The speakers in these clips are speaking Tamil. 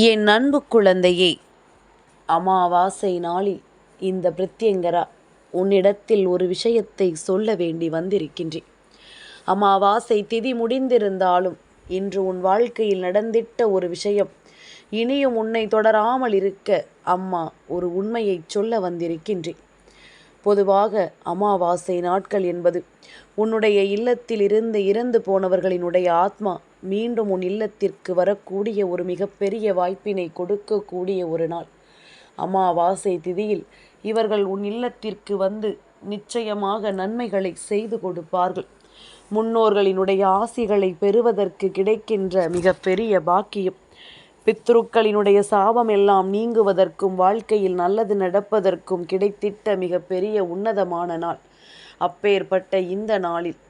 என் அன்பு குழந்தையே அமாவாசை நாளில் இந்த பிரத்யங்கரா உன்னிடத்தில் ஒரு விஷயத்தை சொல்ல வேண்டி வந்திருக்கின்றேன். அமாவாசை திதி முடிந்திருந்தாலும் இன்று உன் வாழ்க்கையில் நடந்திட்ட ஒரு விஷயம் இனியும் உன்னை தொடராமல் இருக்க அம்மா ஒரு உண்மையை சொல்ல வந்திருக்கின்றேன். பொதுவாக அமாவாசை நாட்கள் என்பது உன்னுடைய இல்லத்தில் இருந்து இறந்து போனவர்களினுடைய ஆத்மா மீண்டும் உன் இல்லத்திற்கு வரக்கூடிய ஒரு மிகப்பெரிய வாய்ப்பினை கொடுக்கக்கூடிய ஒரு நாள். அமாவாசை திதியில் இவர்கள் உன் இல்லத்திற்கு வந்து நிச்சயமாக நன்மைகளை செய்து கொடுப்பார்கள். முன்னோர்களினுடைய ஆசிகளை பெறுவதற்கு கிடைக்கின்ற மிகப்பெரிய பாக்கியம். பித்ருக்களினுடைய சாபம் எல்லாம் நீங்குவதற்கும் வாழ்க்கையில் நல்லது நடப்பதற்கும் கிடைத்திட்ட மிகப்பெரிய உன்னதமான நாள். அப்பேற்பட்ட இந்த நாளில்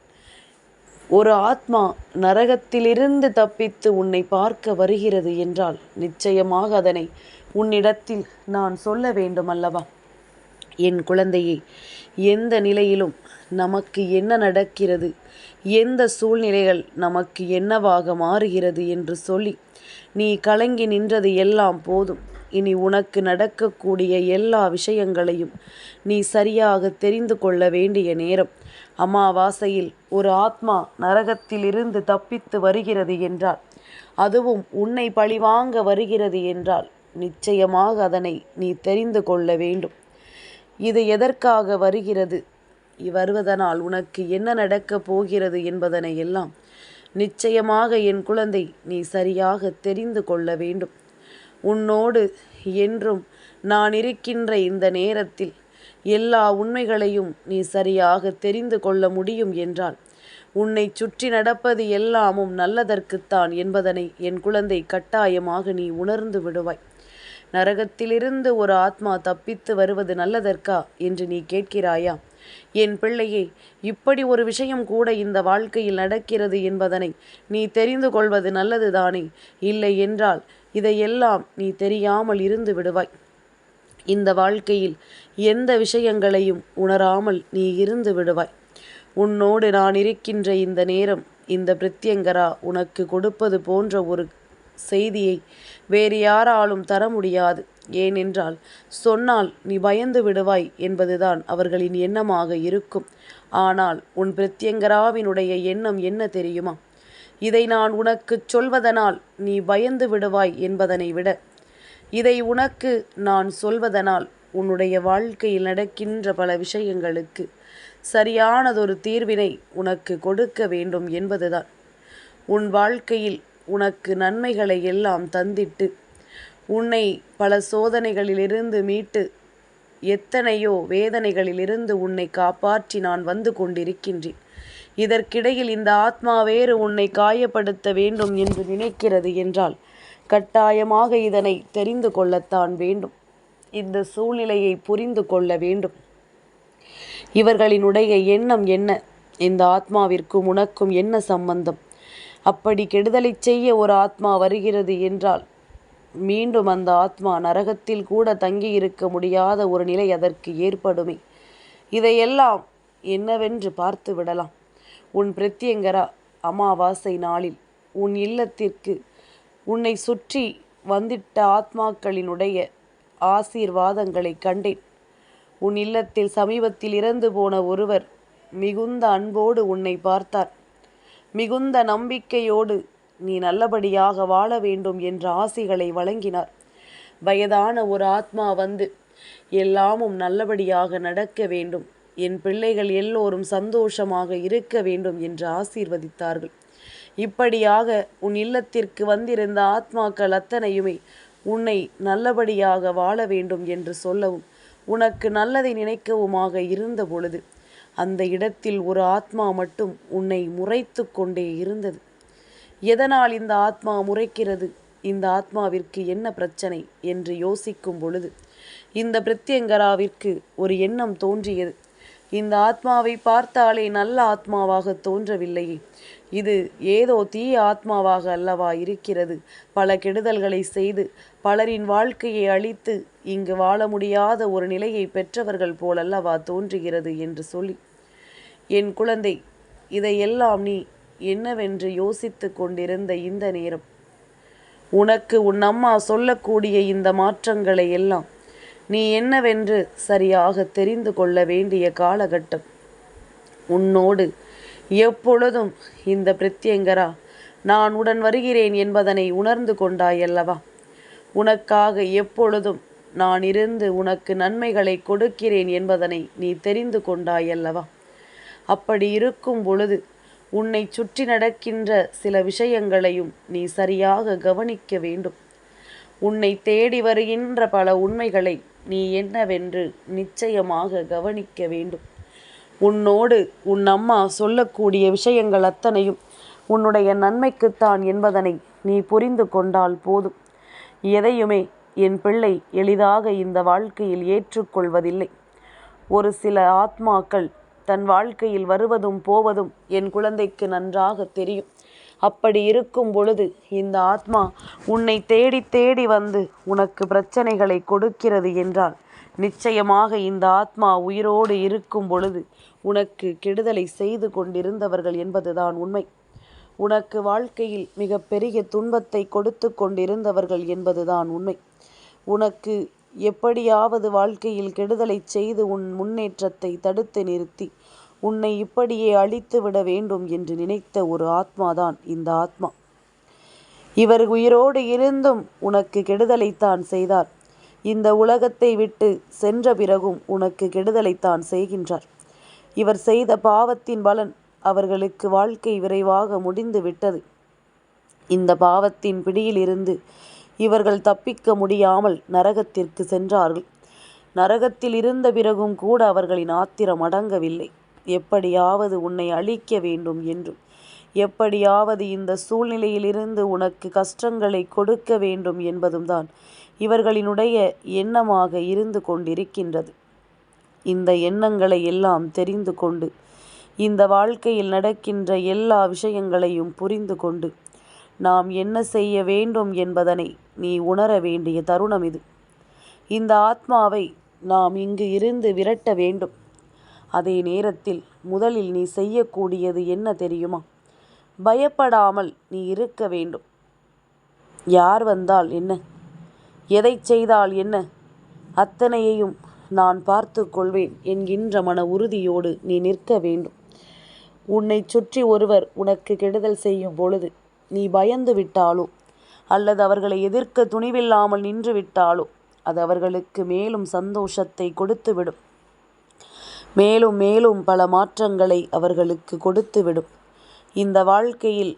ஒரு ஆத்மா நரகத்திலிருந்து தப்பித்து உன்னை பார்க்க வருகிறது என்றால் நிச்சயமாக அதனை உன்னிடத்தில் நான் சொல்ல வேண்டும் அல்லவா என் குழந்தையே எந்த நிலையிலும் நமக்கு என்ன நடக்கிறது? எந்த சூழ்நிலைகள் நமக்கு என்னவாக மாறுகிறது என்று சொல்லி நீ கலங்கி நின்றது எல்லாம் போதும். இனி உனக்கு நடக்கக்கூடிய எல்லா விஷயங்களையும் நீ சரியாக தெரிந்து கொள்ள வேண்டிய நேரம். அமாவாசையில் ஒரு ஆத்மா நரகத்திலிருந்து தப்பித்து வருகிறது என்றால் அதுவும் உன்னை பழிவாங்க வருகிறது என்றால் நிச்சயமாக அதனை நீ தெரிந்து கொள்ள வேண்டும். இது எதற்காக வருகிறது? வருவதனால் உனக்கு என்ன நடக்கப் போகிறது என்பதனை எல்லாம் நிச்சயமாக என் குழந்தை நீ சரியாக தெரிந்து கொள்ள வேண்டும். உன்னோடு என்றும் நான் இருக்கின்ற இந்த நேரத்தில் எல்லா உண்மைகளையும் நீ சரியாக தெரிந்து கொள்ள முடியும் என்றான் உன்னை சுற்றி நடப்பது எல்லாமும் நல்லதற்குத்தான் என்பதனை என் குழந்தை கட்டாயமாக நீ உணர்ந்து விடுவாய். நரகத்திலிருந்து ஒரு ஆத்மா தப்பித்து வருவது நல்லதற்கா என்று நீ கேட்கிறாயா? என் பிள்ளையே இப்படி ஒரு விஷயம் கூட இந்த வாழ்க்கையில் நடக்கிறது என்பதனை நீ தெரிந்து கொள்வது நல்லதுதானே? இல்லை என்றால் இதையெல்லாம் நீ தெரியாமல் இருந்து விடுவாய். இந்த வாழ்க்கையில் எந்த விஷயங்களையும் உணராமல் நீ இருந்து விடுவாய். உன்னோடு நான் இருக்கின்ற இந்த நேரம் இந்த பிரத்யங்கரா உனக்கு கொடுப்பது போன்ற ஒரு செய்தியை வேறு யாராலும் தர முடியாது. ஏனென்றால் சொன்னால் நீ பயந்து விடுவாய் என்பதுதான் அவர்களின் எண்ணமாக இருக்கும். ஆனால் உன் பிரத்யங்கராவினுடைய எண்ணம் என்ன தெரியுமா? இதை நான் உனக்கு சொல்வதனால் நீ பயந்து விடுவாய் என்பதனை விட இதை உனக்கு நான் சொல்வதனால் உன்னுடைய வாழ்க்கையில் நடக்கின்ற பல விஷயங்களுக்கு சரியானதொரு தீர்வினை உனக்கு கொடுக்க வேண்டும் என்பதுதான். உன் வாழ்க்கையில் உனக்கு நன்மைகளை எல்லாம் தந்திட்டு உன்னை பல சோதனைகளிலிருந்து மீட்டு எத்தனையோ வேதனைகளிலிருந்து உன்னை காப்பாற்றி நான் வந்து கொண்டிருக்கின்றேன். இதற்கிடையில் இந்த ஆத்மா வேறு உன்னை காயப்படுத்த வேண்டும் என்று நினைக்கிறது என்றால் கட்டாயமாக இதனை தெரிந்து கொள்ளத்தான் வேண்டும். இந்த சூழ்நிலையை புரிந்து கொள்ள வேண்டும். இவர்களினுடைய எண்ணம் என்ன? இந்த ஆத்மாவிற்கும் உனக்கும் என்ன சம்பந்தம்? அப்படி கெடுதலை செய்ய ஒரு ஆத்மா வருகிறது என்றால் மீண்டும் அந்த ஆத்மா நரகத்தில் கூட தங்கி இருக்க முடியாத ஒரு நிலை அதற்கு ஏற்படுமே. இதையெல்லாம் என்னவென்று பார்த்து விடலாம். உன் பிரத்யங்கரா அமாவாசை நாளில் உன் இல்லத்திற்கு உன்னை சுற்றி வந்திட்ட ஆத்மாக்களினுடைய ஆசீர்வாதங்களை கண்டேன். உன் இல்லத்தில் சமீபத்தில் இறந்து போன ஒருவர் மிகுந்த அன்போடு உன்னை பார்த்தார். மிகுந்த நம்பிக்கையோடு நீ நல்லபடியாக வாழ வேண்டும் என்ற ஆசிகளை வழங்கினார். வயதான ஒரு ஆத்மா வந்து எல்லாமும் நல்லபடியாக நடக்க வேண்டும். என் பிள்ளைகள் எல்லோரும் சந்தோஷமாக இருக்க வேண்டும் என்று ஆசீர்வதித்தார்கள். இப்படியாக உன் இல்லத்திற்கு வந்திருந்த ஆத்மாக்கள் அத்தனையுமே உன்னை நல்லபடியாக வாழ வேண்டும் என்று சொல்லவும் உனக்கு நல்லதை நினைக்கவுமாக இருந்த பொழுது அந்த இடத்தில் ஒரு ஆத்மா மட்டும் உன்னை முறைத்து கொண்டே இருந்தது. எதனால் இந்த ஆத்மா முறைக்கிறது? இந்த ஆத்மாவிற்கு என்ன பிரச்சனை? என்று யோசிக்கும் பொழுது இந்த பிரத்யங்கராவிற்கு ஒரு எண்ணம் தோன்றியது. இந்த ஆத்மாவை பார்த்தாலே நல்ல ஆத்மாவாக தோன்றவில்லையே. இது ஏதோ தீய ஆத்மாவாக அல்லவா இருக்கிறது. பல கெடுதல்களை செய்து பலரின் வாழ்க்கையை அழித்து இங்கு வாழ முடியாத ஒரு நிலையை பெற்றவர்கள் போலல்லவா தோன்றுகிறது என்று சொல்லி என் குழந்தை இதையெல்லாம் நீ என்னவென்று யோசித்து கொண்டிருந்த இந்த நேரம். உனக்கு உன் அம்மா சொல்லக்கூடிய இந்த மாற்றங்களை எல்லாம் நீ என்னவென்று சரியாக தெரிந்து கொள்ள வேண்டிய காலகட்டம். உன்னோடு எப்பொழுதும் இந்த பிரத்யங்கரா நான் உடன் வருகிறேன் என்பதனை உணர்ந்து கொண்டாயல்லவா? உனக்காக எப்பொழுதும் நான் இருந்து உனக்கு நன்மைகளை கொடுக்கிறேன் என்பதனை நீ தெரிந்து கொண்டாயல்லவா? அப்படி இருக்கும் பொழுது உன்னை சுற்றி நடக்கின்ற சில விஷயங்களையும் நீ சரியாக கவனிக்க வேண்டும். உன்னை தேடி வருகின்ற பல உண்மைகளை நீ என்னவென்று நிச்சயமாக கவனிக்க வேண்டும். உன்னோடு உன் அம்மா சொல்லக்கூடிய விஷயங்கள் அத்தனையும் உன்னுடைய நன்மைக்குத்தான் என்பதனை நீ புரிந்து கொண்டால் போதும். எதையுமே என் பிள்ளை எளிதாக இந்த வாழ்க்கையில் ஏற்றுக்கொள்வதில்லை. ஒரு சில ஆத்மாக்கள் தன் வாழ்க்கையில் வருவதும் போவதும் என் குழந்தைக்கு நன்றாக தெரியும். அப்படி இருக்கும் பொழுது இந்த ஆத்மா உன்னை தேடி தேடி வந்து உனக்கு பிரச்சனைகளை கொடுக்கிறது என்றால் நிச்சயமாக இந்த ஆத்மா உயிரோடு இருக்கும் பொழுது உனக்கு கெடுதலை செய்து கொண்டிருந்தவர்கள் என்பதுதான் உண்மை. உனக்கு வாழ்க்கையில் மிக பெரிய துன்பத்தை கொடுத்து கொண்டிருந்தவர்கள் என்பதுதான் உண்மை. உனக்கு எப்படியாவது வாழ்க்கையில் கெடுதலை செய்து உன் முன்னேற்றத்தை தடுத்து நிறுத்தி உன்னை இப்படியே அழித்து விட வேண்டும் என்று நினைத்த ஒரு ஆத்மாதான் இந்த ஆத்மா. இவர் உயிரோடு இருந்தும் உனக்கு கெடுதலைத்தான் செய்தார். இந்த உலகத்தை விட்டு சென்ற பிறகும் உனக்கு கெடுதலைத்தான் செய்கின்றார். இவர் செய்த பாவத்தின் பலன் அவர்களுக்கு வாழ்க்கை விரைவாக முடிந்து விட்டது. இந்த பாவத்தின் பிடியிலிருந்து இவர்கள் தப்பிக்க முடியாமல் நரகத்திற்கு சென்றார்கள். நரகத்தில் இருந்த பிறகும் கூட அவர்களின் ஆத்திரம் அடங்கவில்லை. எப்படியாவது உன்னை அழிக்க வேண்டும் என்றும் எப்படியாவது இந்த சூழ்நிலையிலிருந்து உனக்கு கஷ்டங்களை கொடுக்க வேண்டும் என்பதும் தான் இவர்களினுடைய எண்ணமாக இருந்து கொண்டிருக்கின்றது. இந்த எண்ணங்களை எல்லாம் தெரிந்து கொண்டு இந்த வாழ்க்கையில் நடக்கின்ற எல்லா விஷயங்களையும் புரிந்து கொண்டு நாம் என்ன செய்ய வேண்டும் என்பதனை நீ உணர வேண்டிய தருணம் இது. இந்த ஆத்மாவை நாம் இங்கு இருந்து விரட்ட வேண்டும். அதே நேரத்தில் முதலில் நீ செய்யக்கூடியது என்ன தெரியுமா? பயப்படாமல் நீ இருக்க வேண்டும். யார் வந்தால் என்ன? எதை செய்தால் என்ன? அத்தனையையும் நான் பார்த்து கொள்வேன். என்கின்ற மன உறுதியோடு நீ நிற்க வேண்டும். உன்னை சுற்றி ஒருவர் உனக்கு கெடுதல் செய்யும் பொழுது நீ பயந்து விட்டாலோ? அல்லது அவர்களை எதிர்க்க துணிவில்லாமல் நின்று விட்டாலோ? அது அவர்களுக்கு மேலும் சந்தோஷத்தை கொடுத்துவிடும். மேலும் மேலும் பல மாற்றங்களை அவர்களுக்கு கொடுத்துவிடும். இந்த வாழ்க்கையில்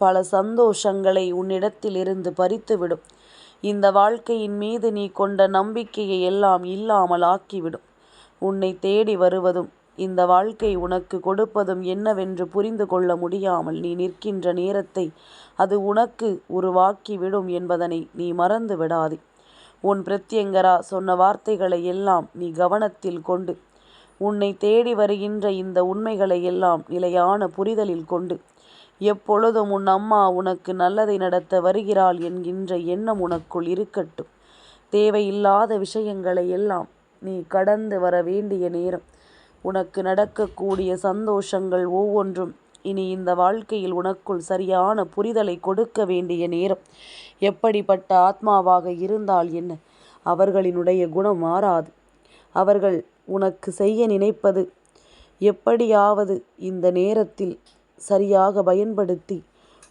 பல சந்தோஷங்களை உன்னிடத்திலிருந்து பறித்துவிடும். இந்த வாழ்க்கையின் மீது நீ கொண்ட நம்பிக்கையை எல்லாம் இல்லாமல் ஆக்கிவிடும். உன்னை தேடி வருவதும் இந்த வாழ்க்கை உனக்கு கொடுப்பதும் என்னவென்று புரிந்து கொள்ள முடியாமல் நீ நிற்கின்ற நேரத்தை அது உனக்கு உருவாக்கிவிடும் என்பதனை நீ மறந்து விடாதே. உன் பிரத்யங்கரா சொன்ன வார்த்தைகளை எல்லாம் நீ கவனத்தில் கொண்டு உன்னை தேடி வருகின்ற இந்த உண்மைகளை எல்லாம் நிலையான புரிதலில் கொண்டு எப்பொழுதும் உன் அம்மா உனக்கு நல்லதை நடத்த வருகிறாள் என்கின்ற எண்ணம் உனக்குள் இருக்கட்டும். தேவையில்லாத விஷயங்களை எல்லாம் நீ கடந்து வர வேண்டிய நேரம். உனக்கு நடக்கக்கூடிய சந்தோஷங்கள் ஒவ்வொன்றும் இனி இந்த வாழ்க்கையில் உனக்குள் சரியான புரிதலை கொடுக்க வேண்டிய நேரம். எப்படிப்பட்ட ஆத்மாவாக இருந்தால் என்ன? அவர்களினுடைய குணம் மாறாது. அவர்கள் உனக்கு செய்ய நினைப்பது எப்படியாவது இந்த நேரத்தில் சரியாக பயன்படுத்தி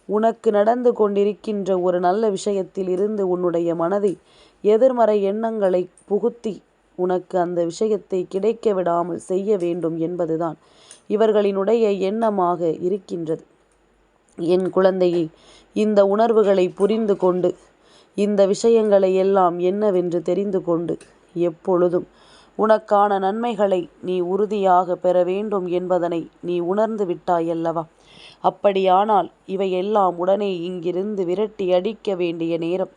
உனக்கு நடந்து கொண்டிருக்கின்ற ஒரு நல்ல விஷயத்தில் இருந்து உன்னுடைய மனதை எதிர்மறை எண்ணங்களை புகுத்தி உனக்கு அந்த விஷயத்தை கிடைக்க விடாமல் செய்ய வேண்டும் என்பதுதான் இவர்களினுடைய எண்ணமாக இருக்கின்றது. என் குழந்தையை இந்த உணர்வுகளை புரிந்து கொண்டு இந்த விஷயங்களை எல்லாம் என்னவென்று தெரிந்து கொண்டு எப்பொழுதும் உனக்கான நன்மைகளை நீ உறுதியாக பெற வேண்டும் என்பதனை நீ உணர்ந்து விட்டாயல்லவா? அப்படியானால் இவையெல்லாம் உடனே இங்கிருந்து விரட்டி அடிக்க வேண்டிய நேரம்.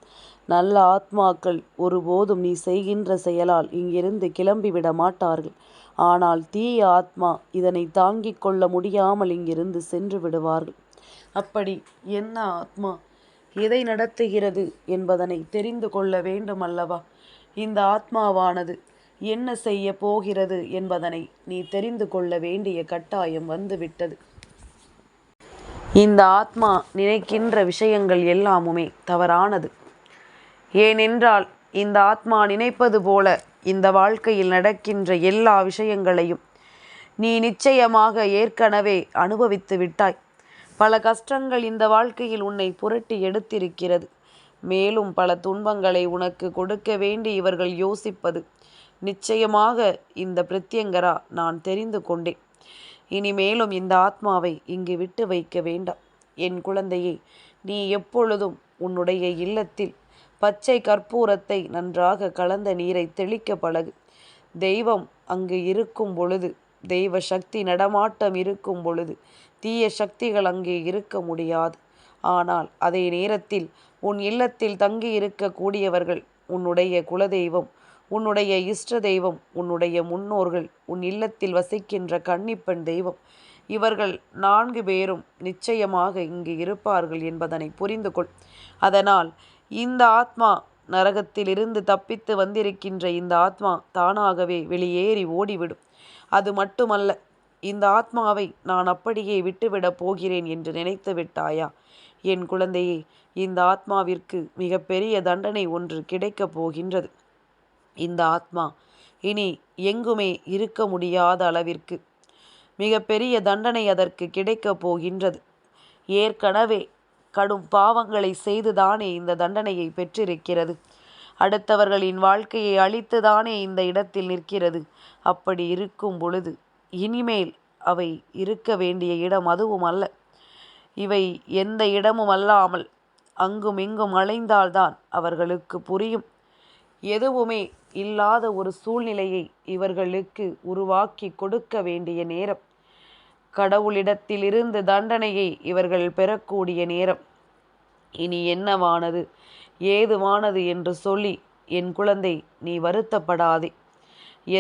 நல்ல ஆத்மாக்கள் ஒருபோதும் நீ செய்கின்ற செயலால் இங்கிருந்து கிளம்பிவிட மாட்டார்கள். ஆனால் தீய ஆத்மா இதனை தாங்கிக் கொள்ள முடியாமல் இங்கிருந்து சென்று விடுவார்கள். அப்படி என்ன ஆத்மா? எதை நடத்துகிறது என்பதனை தெரிந்து கொள்ள வேண்டும் அல்லவா இந்த ஆத்மாவானது என்ன செய்ய போகிறது என்பதனை நீ தெரிந்து கொள்ள வேண்டிய கட்டாயம் வந்துவிட்டது. இந்த ஆத்மா நினைக்கின்ற விஷயங்கள் எல்லாமுமே தவறானது. ஏனென்றால் இந்த ஆத்மா நினைப்பது போல இந்த வாழ்க்கையில் நடக்கின்ற எல்லா விஷயங்களையும் நீ நிச்சயமாக ஏற்கனவே அனுபவித்து விட்டாய். பல கஷ்டங்கள் இந்த வாழ்க்கையில் உன்னை புரட்டி எடுத்திருக்கிறது. மேலும் பல துன்பங்களை உனக்கு கொடுக்க வேண்டி இவர்கள் யோசிப்பது நிச்சயமாக இந்த பிரத்யங்கரா நான் தெரிந்து கொண்டேன். இனிமேலும் இந்த ஆத்மாவை இங்கு விட்டு வைக்க வேண்டாம். என் குழந்தையை நீ எப்பொழுதும் உன்னுடைய இல்லத்தில் பச்சை கற்பூரத்தை நன்றாக கலந்த நீரை தெளிக்க பழகு. தெய்வம் அங்கு இருக்கும் பொழுது தெய்வ சக்தி நடமாட்டம் இருக்கும் பொழுது தீய சக்திகள் அங்கே இருக்க முடியாது. ஆனால் அதே நேரத்தில் உன் இல்லத்தில் தங்கி இருக்கக்கூடியவர்கள் உன்னுடைய குலதெய்வம் உன்னுடைய இஷ்ட தெய்வம் உன்னுடைய முன்னோர்கள் உன் இல்லத்தில் வசிக்கின்ற கன்னிப்பெண் தெய்வம். இவர்கள் நான்கு பேரும் நிச்சயமாக இங்கு இருப்பார்கள் என்பதனை புரிந்து கொள் அதனால் இந்த ஆத்மா நரகத்திலிருந்து தப்பித்து வந்திருக்கின்ற இந்த ஆத்மா தானாகவே வெளியேறி ஓடிவிடும். அது மட்டுமல்ல இந்த ஆத்மாவை நான் அப்படியே விட்டுவிடப் போகிறேன் என்று நினைத்து விட்டாயா? என் குழந்தையே இந்த ஆத்மாவிற்கு மிகப்பெரிய தண்டனை ஒன்று கிடைக்கப் போகின்றது. இந்த ஆத்மா. இனி எங்குமே இருக்க முடியாத அளவிற்கு மிகப்பெரிய தண்டனை அதற்கு கிடைக்கப் போகின்றது. ஏற்கனவே கடும் பாவங்களை செய்துதானே இந்த தண்டனையை பெற்றிருக்கிறது. அடுத்தவர்களின் வாழ்க்கையை அழித்துதானே இந்த இடத்தில் நிற்கிறது. அப்படி இருக்கும் பொழுது இனிமேல் அவை இருக்க வேண்டிய இடம் அதுவும் அல்ல. இவை எந்த இடமும் அல்லாமல் அங்கும் இங்கும் அலைந்தால்தான் அவர்களுக்கு புரியும். எதுவுமே இல்லாத ஒரு சூழ்நிலையை இவர்களுக்கு உருவாக்கி கொடுக்க வேண்டிய நேரம். கடவுளிடத்திலிருந்து தண்டனையை இவர்கள் பெறக்கூடிய நேரம். இனி என்னவானது? ஏதுவானது என்று சொல்லி என் குழந்தை நீ வருத்தப்படாதே.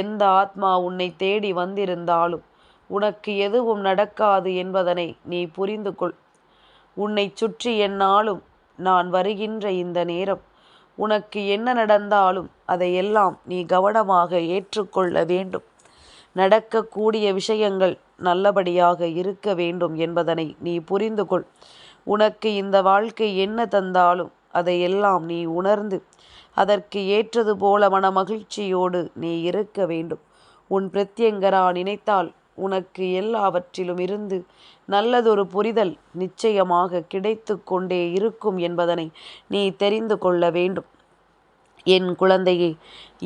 எந்த ஆத்மா உன்னை தேடி வந்திருந்தாலும் உனக்கு எதுவும் நடக்காது என்பதனை நீ புரிந்து கொள் உன்னை சுற்றி என்னாலும் நான் வருகின்ற இந்த நேரம். உனக்கு என்ன நடந்தாலும் அதையெல்லாம் நீ கவனமாக ஏற்றுக்கொள்ள வேண்டும். நடக்கக்கூடிய விஷயங்கள் நல்லபடியாக இருக்க வேண்டும் என்பதனை நீ புரிந்து கொள் உனக்கு இந்த வாழ்க்கை என்ன தந்தாலும் அதையெல்லாம் நீ உணர்ந்து அதற்கு ஏற்றது போல மன மகிழ்ச்சியோடு நீ இருக்க வேண்டும். உன் பிரத்யங்கரா நினைத்தால் உனக்கு எல்லாவற்றிலும் இருந்து நல்லதொரு புரிதல் நிச்சயமாக கிடைத்து கொண்டே இருக்கும் என்பதனை நீ தெரிந்து கொள்ள வேண்டும். என் குழந்தையே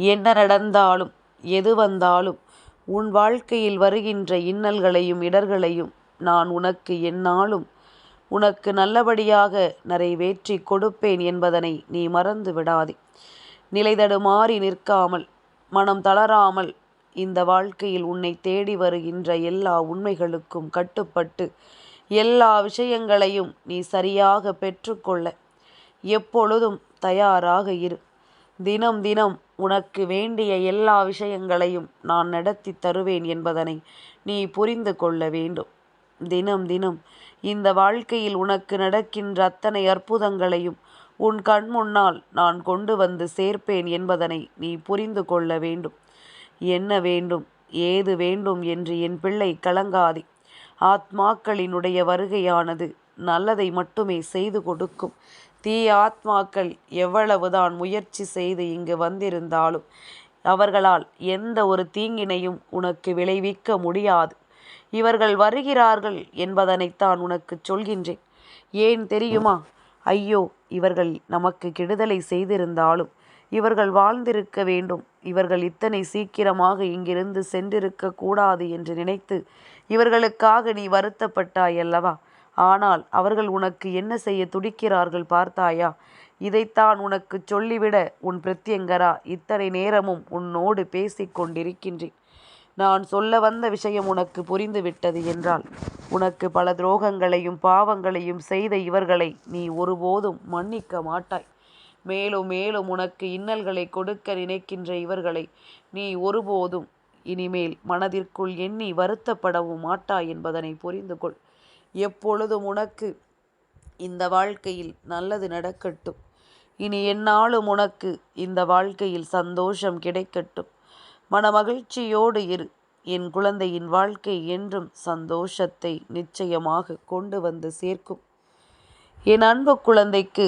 என்ன நடந்தாலும் எது வந்தாலும் உன் வாழ்க்கையில் வருகின்ற இன்னல்களையும் இடர்களையும் நான் உனக்கு என்னாலும் உனக்கு நல்லபடியாக நிறைவேற்றி கொடுப்பேன் என்பதனை நீ மறந்து விடாதே நிலைதடுமாறி நிற்காமல் மனம் தளராமல் இந்த வாழ்க்கையில் உன்னை தேடி வருகின்ற எல்லா உண்மைகளுக்கும் கட்டுப்பட்டு எல்லா விஷயங்களையும் நீ சரியாக பெற்றுக்கொள்ள எப்பொழுதும் தயாராக இரு. தினம் தினம் உனக்கு வேண்டிய எல்லா விஷயங்களையும் நான் நடத்தி தருவேன் என்பதனை நீ புரிந்து கொள்ள வேண்டும். தினம் தினம் இந்த வாழ்க்கையில் உனக்கு நடக்கின்ற அத்தனை அற்புதங்களையும் உன் கண் முன்னால் நான் கொண்டு வந்து சேர்ப்பேன் என்பதனை நீ புரிந்து கொள்ள வேண்டும். என்ன வேண்டும்? ஏது வேண்டும் என்று என் பிள்ளை கலங்காதே. ஆத்மாக்களினுடைய வருகையானது நல்லதை மட்டுமே செய்து கொடுக்கும். தீய ஆத்மாக்கள் எவ்வளவுதான் முயற்சி செய்து இங்கு வந்திருந்தாலும் அவர்களால் எந்த ஒரு தீங்கினையும் உனக்கு விளைவிக்க முடியாது. இவர்கள் வருகிறார்கள் என்பதனைத்தான் உனக்கு சொல்கின்றேன். ஏன் தெரியுமா? ஐயோ இவர்கள் நமக்கு கெடுதலை செய்திருந்தாலும் இவர்கள் வாழ்ந்திருக்க வேண்டும். இவர்கள் இத்தனை சீக்கிரமாக இங்கிருந்து சென்றிருக்க கூடாது என்று நினைத்து இவர்களுக்காக நீ வருத்தப்பட்டாய் அல்லவா? ஆனால் அவர்கள் உனக்கு என்ன செய்ய துடிக்கிறார்கள் பார்த்தாயா? இதைத்தான் உனக்கு சொல்லிவிட உன் பிரத்யங்கரா இத்தனை நேரமும் உன்னோடு பேசிக் கொண்டிருக்கின்றேன். நான் சொல்ல வந்த விஷயம் உனக்கு புரிந்துவிட்டது என்றால் உனக்கு பல துரோகங்களையும் பாவங்களையும் செய்த இவர்களை நீ ஒருபோதும் மன்னிக்க மாட்டாய். மேலும் மேலும் உனக்கு இன்னல்களை கொடுக்க நினைக்கின்ற இவர்களை நீ ஒருபோதும் இனிமேல் மனதிற்குள் எண்ணி வருத்தப்படவும் மாட்டாய் என்பதனை புரிந்து கொள் எப்பொழுதும் உனக்கு இந்த வாழ்க்கையில் நல்லது நடக்கட்டும். இனி என்னாலும் உனக்கு இந்த வாழ்க்கையில் சந்தோஷம் கிடைக்கட்டும். மனமகிழ்ச்சியோடு இரு. என் குழந்தையின் வாழ்க்கை என்றும் சந்தோஷத்தை நிச்சயமாக கொண்டு வந்து சேர்க்கும். என் அன்பு குழந்தைக்கு